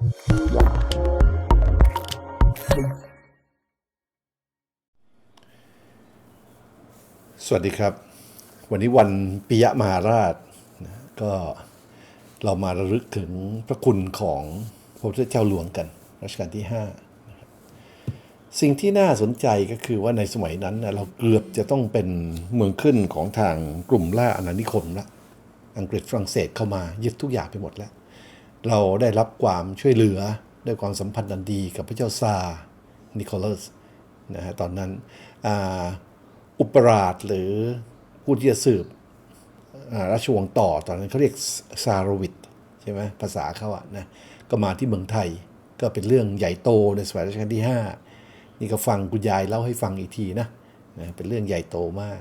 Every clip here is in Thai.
สวัสดีครับ วันนี้วันปิยมหาราชนะก็เรามาระลึกถึงพระคุณของพระพุทธเจ้าหลวงกันรัชกาลที่ 5 สิ่งที่น่าสนใจก็คือว่าในสมัยนั้นนะเราเกือบจะต้องเป็นเมืองขึ้นของทางกลุ่มล่าอาณานิคมละอังกฤษฝรั่งเศสเข้ามายึดทุกอย่างไปหมดแล้ว เราได้รับความช่วยเหลือด้วยความสัมพันธ์อันดีกับพระเจ้าซานิโคลัสนะฮะตอนนั้นอ,อุปราชหรือผู้ที่จะสืบราชวงศ์ต่อตอนนั้นเขาเรียกซาโรวิทใช่ไหมภาษาเขาอะนะก็มาที่เมืองไทยก็เป็นเรื่องใหญ่โตในสมัยรัชกาลที่ 5 นี่ก็ฟังคุณยายเล่าให้ฟังอีกทีนะนะเป็นเรื่องใหญ่โตมาก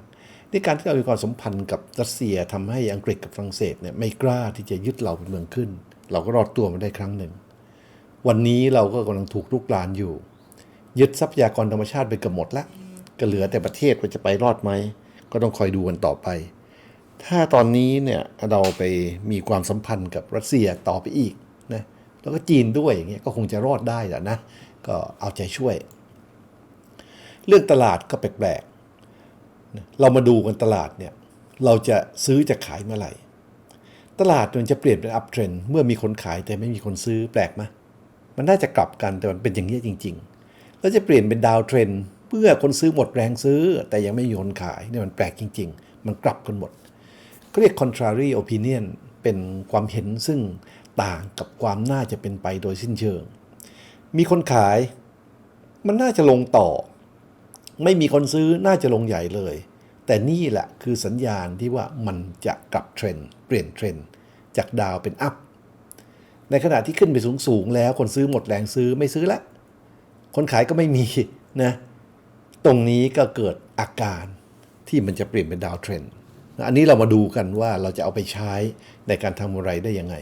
นี่การที่เรามีความสัมพันธ์กับรัสเซียทำให้อังกฤษกับฝรั่งเศสเนี่ยไม่กล้าที่จะยึดเราเป็นเมืองขึ้น เราก็รอดตัวมาได้ครั้งหนึ่ง วันนี้เราก็กำลังถูกลุกลานอยู่ ยึดทรัพยากรธรรมชาติไปเกือบหมดละก็เหลือแต่ประเทศว่าจะไปรอดไหม ก็ต้องคอยดูกันต่อไป ถ้าตอนนี้เนี่ยเราไปมีความสัมพันธ์กับรัสเซียต่อไปอีกนะแล้วก็จีนด้วยอย่างเงี้ยก็คงจะรอดได้แหละนะ ก็เอาใจช่วย เรื่องตลาดก็แปลกๆเรามาดูกันตลาดเนี่ยเราจะซื้อจะขายเมื่อไหร่ ตลาดมันจะเปลี่ยนเป็นอัพเทรนเมื่อมีคนขายแต่ไม่มีคนซื้อแปลกไหมมันน่าจะกลับกันแต่มันเป็นอย่างนี้จริงๆ แล้วจะเปลี่ยนเป็นดาวเทรนเมื่อคนซื้อหมดแรงซื้อ แต่ยังไม่มีคนขายเนี่ยมันแปลกจริง ๆ มันกลับกันหมดเขาเรียก contrary opinion เป็นความเห็นซึ่งต่างกับความน่าจะเป็นไปโดยสิ้นเชิง มีคนขาย มันน่าจะลงต่อ ไม่มีคนซื้อน่าจะลงใหญ่เลย แต่นี่แหละคือสัญญาณที่ว่ามันจะกลับเทรนด์เปลี่ยนเทรนด์จากดาวเป็นอัพ ในขณะที่ขึ้นไปสูงสูงๆแล้วคนซื้อหมดแรงซื้อไม่ซื้อละคนขายก็ไม่มีนะตรงนี้ก็เกิดอาการที่มันจะเปลี่ยนเป็นดาวเทรนด์อันนี้เรามาดูกันว่าเราจะเอาไปใช้ในการทำอะไรได้ยังไง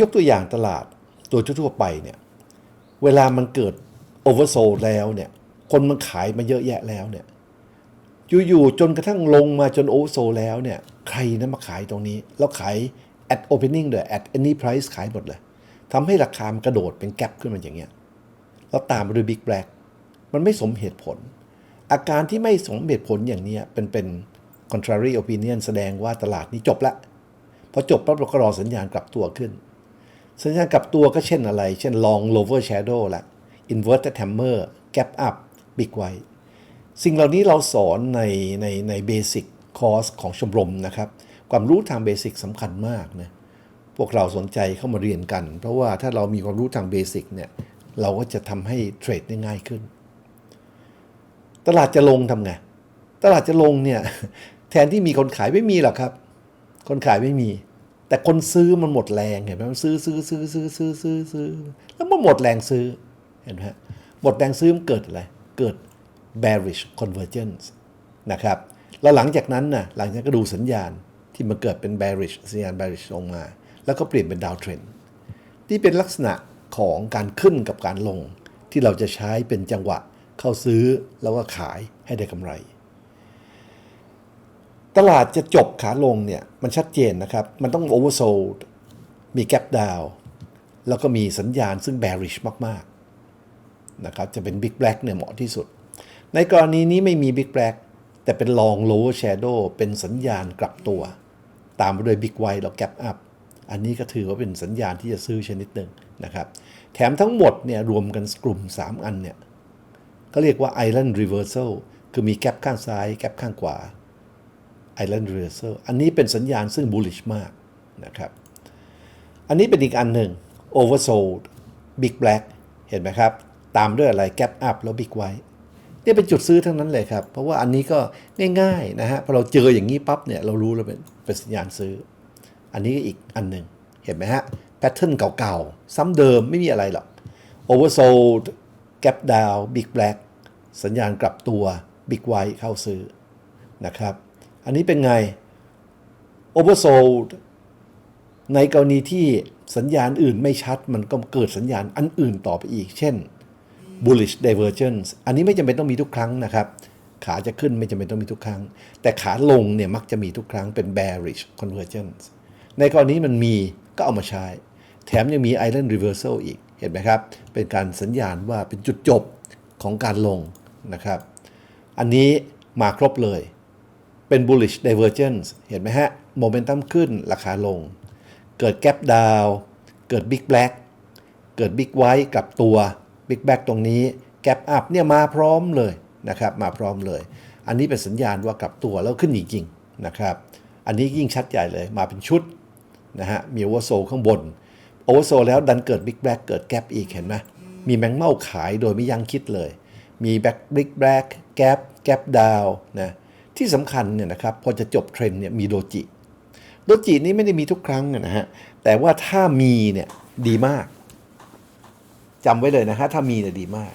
ยกตัวอย่างตลาดตัวทั่วไปเนี่ยเวลามันเกิดโอเวอร์โซลแล้วเนี่ยคนมันขายมาเยอะแยะแล้วเนี่ย อยู่ๆจนกระทั่งลงมาจนโอโซแล้วเนี่ยใครนะมาขายตรงนี้ แล้วขาย at opening เลย at any price ขายหมดเลยทำให้ราคามันกระโดดเป็นแกลบขึ้นมาอย่างเงี้ยแล้วตามมาด้วย Big Black มันไม่สมเหตุผล อาการที่ไม่สมเหตุผลอย่างเนี้ยเป็นเป็น contrary opinion แสดงว่าตลาดนี้จบละพอจบปั๊บเราก็รอสัญญาณกลับตัวขึ้น สัญญาณกลับตัวก็เช่นอะไร เช่น long lower shadow ละ inverted hammer gap up big white สิ่งเหล่านี้เราสอนในในในเบสิกคอร์สของชมรมนะครับ ความรู้ทางเบสิกสำคัญมากนะพวกเราสนใจเข้ามาเรียนกัน เพราะว่าถ้าเรามีความรู้ทางเบสิกเนี่ยเราก็จะทำให้เทรดได้ง่ายขึ้น ตลาดจะลงทำไง ตลาดจะลงเนี่ยแทนที่มีคนขายไม่มีหรอกครับ คนขายไม่มี แต่คนซื้อมันหมดแรงเห็นไหมมันซื้อซื้อซื้อซื้อซื้อซื้อซื้อแล้วมันหมดแรงซื้อเห็นไหมหมดแรงซื้อมันเกิดอะไรเกิด bearish convergence นะครับ แล้วหลังจากนั้นนะหลังจากนั้นก็ดูสัญญาณที่มันเกิดเป็น bearish สัญญาณ bearish ลงมา แล้วก็เปลี่ยนเป็น downtrend ที่เป็นลักษณะของการขึ้นกับการลง ที่เราจะใช้เป็นจังหวะเข้าซื้อแล้วก็ขายให้ได้กำไร ตลาดจะจบขาลงเนี่ยมันชัดเจนนะครับ มันต้อง oversold มี gap down แล้วก็มีสัญญาณซึ่ง bearish มาก ๆ นะครับ จะเป็น big black เนี่ยเหมาะที่สุด ในกรณีนี้ไม่มี big black แต่เป็น long lower shadow เป็นสัญญาณกลับตัว ตามมาด้วย big white แล้ว gap up อันนี้ก็ถือว่าเป็นสัญญาณที่จะซื้อชนิดหนึ่งนะครับ แถมทั้งหมดเนี่ยรวมกันกลุ่ม 3 อันเนี่ยก็เรียกว่า island reversal คือมีแกลบข้างซ้าย แกลบข้างขวา island reversal อันนี้เป็นสัญญาณซึ่ง bullish มากนะครับ อันนี้เป็นอีกอันหนึ่ง oversold big black เห็นไหมครับ ตามด้วยอะไร gap up แล้ว big white นี่เป็นจุดซื้อทั้งนั้นเลยครับ เพราะว่าอันนี้ก็ง่ายๆนะฮะพอเราเจออย่างนี้ปั๊บเนี่ยเรารู้แล้วเป็นเป็นสัญญาณซื้อ อันนี้อีกอันหนึ่งเห็นไหมฮะแพทเทิร์นเก่าๆ ซ้ำเดิมไม่มีอะไรหรอก oversold gap down big black สัญญาณกลับตัว big white เข้าซื้อนะครับ อันนี้เป็นไง oversold ในกรณีที่สัญญาณอื่นไม่ชัดมันก็เกิดสัญญาณอันอื่นต่อไปอีก เช่น bullish divergence อันนี้ไม่จำเป็นต้องมีทุกครั้งนะครับ ขาจะขึ้นไม่จำเป็นต้องมีทุกครั้ง แต่ขาลงเนี่ยมักจะมีทุกครั้งเป็น bearish convergence ในกรณีมันมีก็เอามาใช้ แถมยังมี Island Reversal อีกเห็นไหมครับ เป็นการสัญญาณว่าเป็นจุดจบของการลงนะครับ อันนี้มาครบเลย เป็น bullish divergence เห็นไหมฮะโมเมนตัมขึ้นราคาลง เกิด gap down เกิด big black เกิด big white กลับตัว big black ตรงนี้ gap up เนี่ยมาพร้อมเลยนะครับมาพร้อมเลย อันนี้เป็นสัญญาณว่ากลับตัวแล้วขึ้นจริงๆนะครับอันนี้ยิ่งชัดใหญ่เลยมาเป็นชุดนะฮะมี oversold ข้างบน oversold แล้วดันเกิด big black เกิด gap อีกเห็นไหมมีแมงเม่าขายโดยไม่ยั้งคิดเลย มี back big black gap gap down นะที่สำคัญเนี่ยนะครับพอจะจบเทรนเนี่ยมีโดจิโดจินี้ไม่ได้มีทุกครั้งนะฮะแต่ว่าถ้ามีเนี่ยดีมาก จำไว้เลยนะฮะ ถ้ามีเนี่ยดีมาก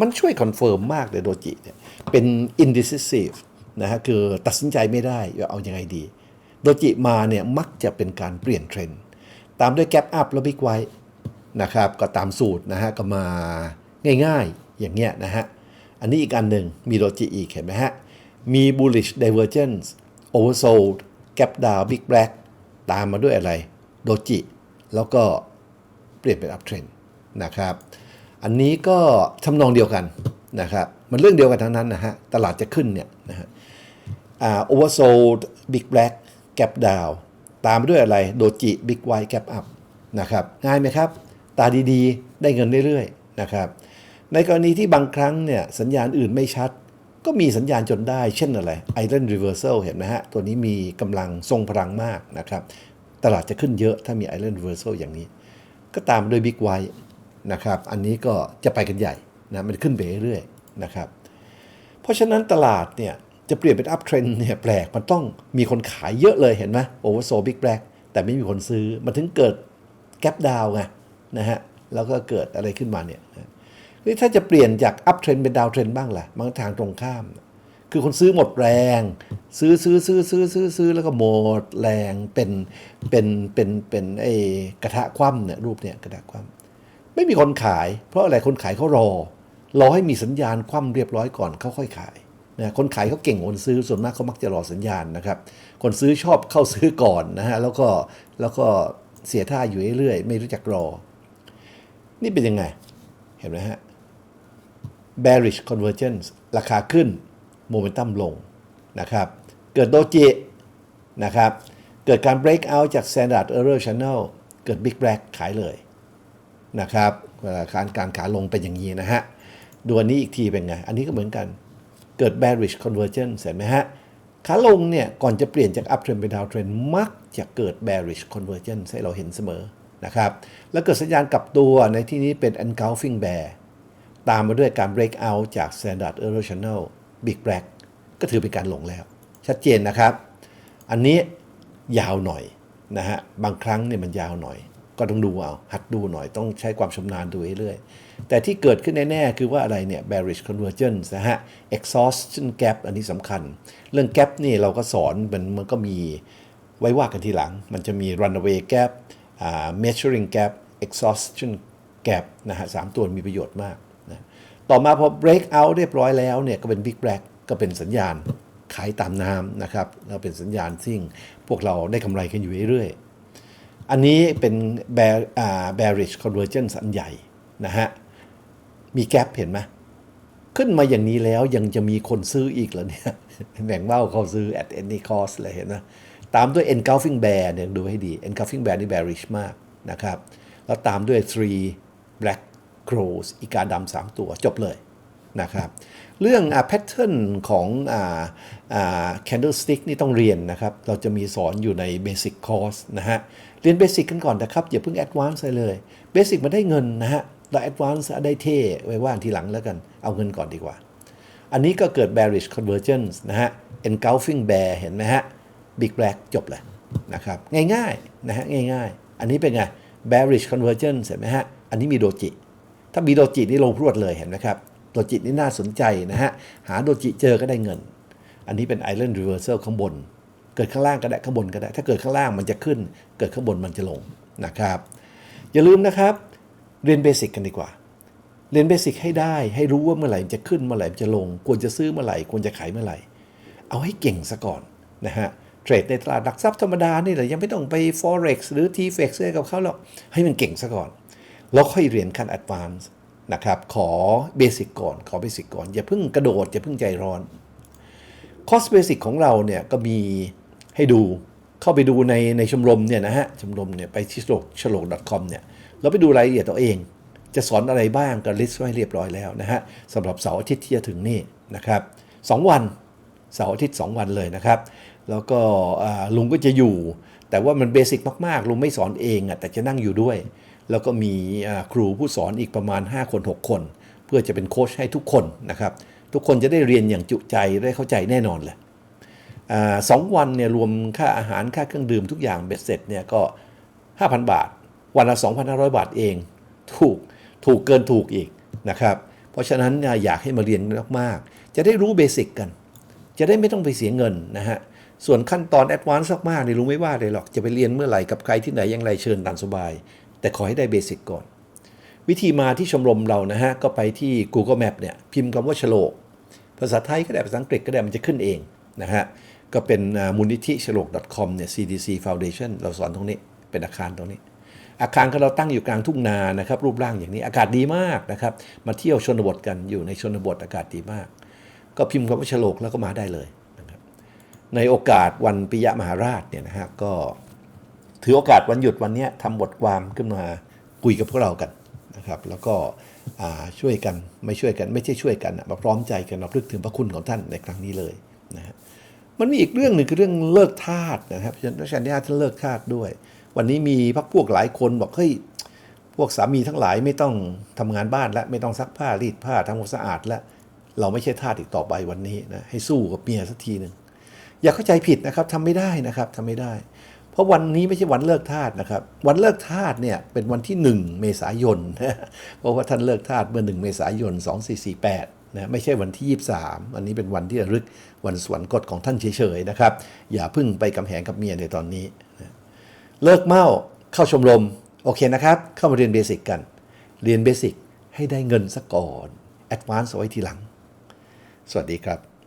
มันช่วยคอนเฟิร์มมากเลยโดจิเนี่ยเป็น indecisive นะฮะ คือตัดสินใจไม่ได้ว่าเอาอยัางไงดี โดจิมาเนี่ยมักจะเป็นการเปลี่ยนเทรนด์ตามด้วยแก p อัพแล้วบิ๊กไว้นะครับก็ตามสูตรนะฮะก็มาง่ายๆอย่างเงี้ยนะฮะ อันนี้อีกอันหนึ่งมีโดจิอีกเห็นไหมฮะ มี bullish divergence oversold gap down big black ตามมาด้วยอะไร โดจิ แล้วก็เปลี่ยนเป็น uptrend นะครับ อันนี้ก็ทำนองเดียวกันนะครับ มันเรื่องเดียวกันทั้งนั้นนะฮะ ตลาดจะขึ้นเนี่ยนะฮะอ่า oversold big black gap down ตามด้วยอะไรโดจิ big white gap up นะครับ ง่ายไหมครับ ตาดีๆ ได้เงินเรื่อยๆนะครับในกรณีที่บางครั้งเนี่ยสัญญาณอื่นไม่ชัด ก็มีสัญญาณจนได้เช่นอะไร Island Reversal เห็นไหมฮะ ตัวนี้มีกำลังทรงพลังมากนะครับ ตลาดจะขึ้นเยอะถ้ามี Island Reversal อย่างนี้ ก็ตามด้วย Big White นะครับ อันนี้ก็จะไปกันใหญ่นะมันขึ้นไปเรื่อยๆนะครับ เพราะฉะนั้นตลาดเนี่ยจะเปลี่ยนเป็น up trend เนี่ยแปลกมันต้องมีคนขายเยอะเลยเห็นไหม oversold big black แต่ไม่มีคนซื้อ มันถึงเกิด gap down ไงนะฮะแล้วก็เกิดอะไรขึ้นมาเนี่ยนี่ถ้าจะเปลี่ยนจาก up trend เป็น down trend บ้างล่ะบางทางตรงข้าม คือคนซื้อหมดแรง ซื้อซื้อซื้อซื้อซื้อซื้อแล้วก็หมดแรงเป็นเป็นเป็นเป็นไอ้กระทะคว่ำเนี่ยรูปเนี่ยกระทะคว่ำ ไม่มีคนขาย เพราะอะไรคนขายเขารอ รอให้มีสัญญาณคว่ำเรียบร้อยก่อนเขาค่อยขายนะคนขายเขาเก่งคนซื้อส่วนมากเขามักจะรอสัญญาณนะครับ คนซื้อชอบเข้าซื้อก่อนนะฮะแล้วก็แล้วก็เสียท่าอยู่เรื่อยๆไม่รู้จักรอ นี่เป็นยังไง เห็นไหมฮะ bearish convergence ราคาขึ้นโมเมนตัมลงนะครับ เกิดโดจินะครับ เกิดการ break out จาก standard error channel เกิด big black ขายเลย นะครับเวลาการการขาลงเป็นอย่างนี้นะฮะดูอันนี้อีกทีเป็นไง อันนี้ก็เหมือนกันเกิด bearish convergence เห็นไหมฮะขาลงเนี่ย ก่อนจะเปลี่ยนจาก up trend เป็น down trend มักจะเกิด bearish convergence ให้เราเห็นเสมอนะครับแล้วเกิดสัญญาณกลับตัวในที่นี้เป็น engulfing bear ตามมาด้วยการ break out จาก standard error channel big black ก็ถือเป็นการลงแล้ว ชัดเจนนะครับ อันนี้ยาวหน่อยนะฮะบางครั้งเนี่ยมันยาวหน่อย ก็ต้องดูเอาหัดดูหน่อยต้องใช้ความชำนาญดูเรื่อยๆแต่ที่เกิดขึ้นแน่ๆคือว่าอะไรเนี่ย bearish convergence นะฮะ exhaustion gap อันนี้สำคัญ เรื่อง gap นี่เราก็สอนมันมันก็มีไว้ว่ากันทีหลัง มันจะมี runaway gap อ่า measuring gap exhaustion gap นะฮะสามตัวมีประโยชน์มากนะต่อมาพอ break out เรียบร้อยแล้วเนี่ยก็เป็น big black ก็เป็นสัญญาณขายตามน้ำนะครับแล้วเป็นสัญญาณซิ่งพวกเราได้กำไรกันอยู่เรื่อยๆ อันนี้เป็น bearish convergence อันใหญ่นะฮะ มีแกลบเห็นไหมขึ้นมาอย่างนี้แล้วยังจะมีคนซื้ออีกเหรอเนี่ยแบ่งเบ้าเขาซื้อ at any cost เลยเห็นไหมตามด้วย engulfing bear เนี่ยดูให้ดี engulfing bear นี่ bearish มากนะครับ แล้วตามด้วย three black crows อีกาดำสามตัวจบเลย นะครับเรื่องอ่า pattern ของอ่าอ่า candlestick นี่ต้องเรียนนะครับ เราจะมีสอนอยู่ใน basic course นะฮะ เรียน basic กันก่อนนะครับ อย่าเพิ่ง advance ไปเลย basic มันได้เงินนะฮะเรา advance ได้เท่ไว้ว่านทีหลังแล้วกัน เอาเงินก่อนดีกว่า อันนี้ก็เกิด bearish convergence นะฮะ engulfing bear เห็นไหมฮะ big black จบเลยนะครับ ง่ายๆนะฮะง่ายๆ อันนี้เป็นไง bearish convergence เห็นไหมฮะ อันนี้มีโดจิ ถ้ามีโดจินี่ลงพรวดเลยเห็นไหมครับ ดจินี่น่าสนใจนะฮะ หาโดจิเจอก็ได้เงิน อันนี้เป็น island reversal ข้างบน เกิดข้างล่างก็ได้ข้างบนก็ได้ ถ้าเกิดข้างล่างมันจะขึ้น เกิดข้างบนมันจะลงนะครับ อย่าลืมนะครับ เรียนเบสิกกันดีกว่า เรียนเบสิกให้ได้ ให้รู้ว่าเมื่อไหร่จะขึ้น เมื่อไหร่จะลง ควรจะซื้อเมื่อไหร่ ควรจะขายเมื่อไหร่ เอาให้เก่งซะก่อนนะฮะเทรดในตลาดหลักทรัพย์ธรรมดานี่แหละยังไม่ต้องไป forex หรือ tfx อะไรกับเขาหรอก ให้มันเก่งซะก่อน แล้วค่อยเรียนขั้น advance นะครับขอเบสิกก่อนขอเบสิกก่อน อย่าเพิ่งกระโดด อย่าเพิ่งใจร้อนคอสเบสิกของเราเนี่ยก็มีให้ดูเข้าไปดูในในชมรมเนี่ยนะฮะชมรมเนี่ยไปที่ฉลกฉลก .com เนี่ยแล้วไปดูรายละเอียดตัวเอง จะสอนอะไรบ้างก็ลิสต์ไว้เรียบร้อยแล้วนะฮะสำหรับเสาร์อาทิตย์ที่จะถึงนี่นะครับสองวันเสาร์อาทิตย์ 2 วันเลยนะครับ แล้วก็ลุงก็จะอยู่ แต่ว่ามันเบสิกมากๆ ลุงไม่สอนเองอะแต่จะนั่งอยู่ด้วย แล้วก็มีครูผู้สอนอีกประมาณ 5 คน 6 คน เพื่อจะเป็นโค้ชให้ทุกคนนะครับ ทุกคนจะได้เรียนอย่างจุใจได้เข้าใจแน่นอนแหละอสองวันเนี่ยรวมค่าอาหารค่าเครื่องดื่มทุกอย่างเบ็ดเสร็จเนี่ยก็ 5,000 บาท วันละ 2,500 บาทเอง ถูกถูกเกินถูกอีกนะครับ เพราะฉะนั้นอยากให้มาเรียนมากๆ จะได้รู้เบสิกกัน จะได้ไม่ต้องไปเสียเงินนะฮะส่วนขั้นตอนแอดวานซ์มากๆเนี่ยรู้ไม่ว่าเลยหรอก จะไปเรียนเมื่อไหร่กับใครที่ไหนอย่างไรเชิญตามสบาย แต่ขอให้ได้เบสิกก่อน วิธีมาที่ชมรมเรานะฮะ ก็ไปที่ Google Map เนี่ย พิมพ์คำว่าฉลก ภาษาไทยก็ได้ภาษาอังกฤษก็ได้มันจะขึ้นเองนะฮะ ก็เป็นมูลนิธิฉลก .com เนี่ย CDC Foundation เราสอนตรงนี้ เป็นอาคารตรงนี้ อาคารของเราตั้งอยู่กลางทุ่งนานะครับ รูปร่างอย่างนี้ อากาศดีมากนะครับ มาเที่ยวชนบทกันอยู่ในชนบทอากาศดีมาก ก็พิมพ์คำว่าฉลกแล้วก็มาได้เลยนะครับในโอกาสวันปิยมหาราชเนี่ยนะฮะก็ ถือโอกาสวันหยุดวันนี้ทำบทความขึ้นมาคุยกับพวกเรากันนะครับแล้วก็ช่วยกันไม่ช่วยกันไม่ใช่ช่วยกันมาพร้อมใจกันรับลึกถึงพระคุณของท่านในครั้งนี้เลยนะฮะมันมีอีกเรื่องหนึ่งคือเรื่องเลิกทาสนะครับรัชกาลที่ห้าท่านเลิกทาสด้วย วันนี้มีพักพวกหลายคนบอกเฮ้ยพวกสามีทั้งหลายไม่ต้องทำงานบ้านแล้วไม่ต้องซักผ้ารีดผ้าทำความสะอาดแล้วเราไม่ใช่ทาสอีกต่อไปวันนี้นะให้สู้กับเมียสักทีหนึ่งอย่าเข้าใจผิดนะครับทำไม่ได้นะครับทำไม่ได้ ราะวันนี้ไม่ใช่วันเลิกทาสนะครับ วันเลิกทาสเนี่ยเป็นวันที่ 1 เมษายนเพราะว่าท่านเลิกทาสเมื่อ 1 เมษายน 2448นะไม่ใช่วันที่ 23 อันนี้เป็นวันที่ระลึกวันสวรรคตของท่านเฉยๆนะครับ อย่าพึ่งไปกำแหงกับเมียในตอนนี้ เลิกเมาเข้าชมรมโอเคนะครับ เข้ามาเรียนเบสิกกัน เรียนเบสิกให้ได้เงินซะก่อนแอดวานซ์เอาไว้ทีหลัง สวัสดีครับ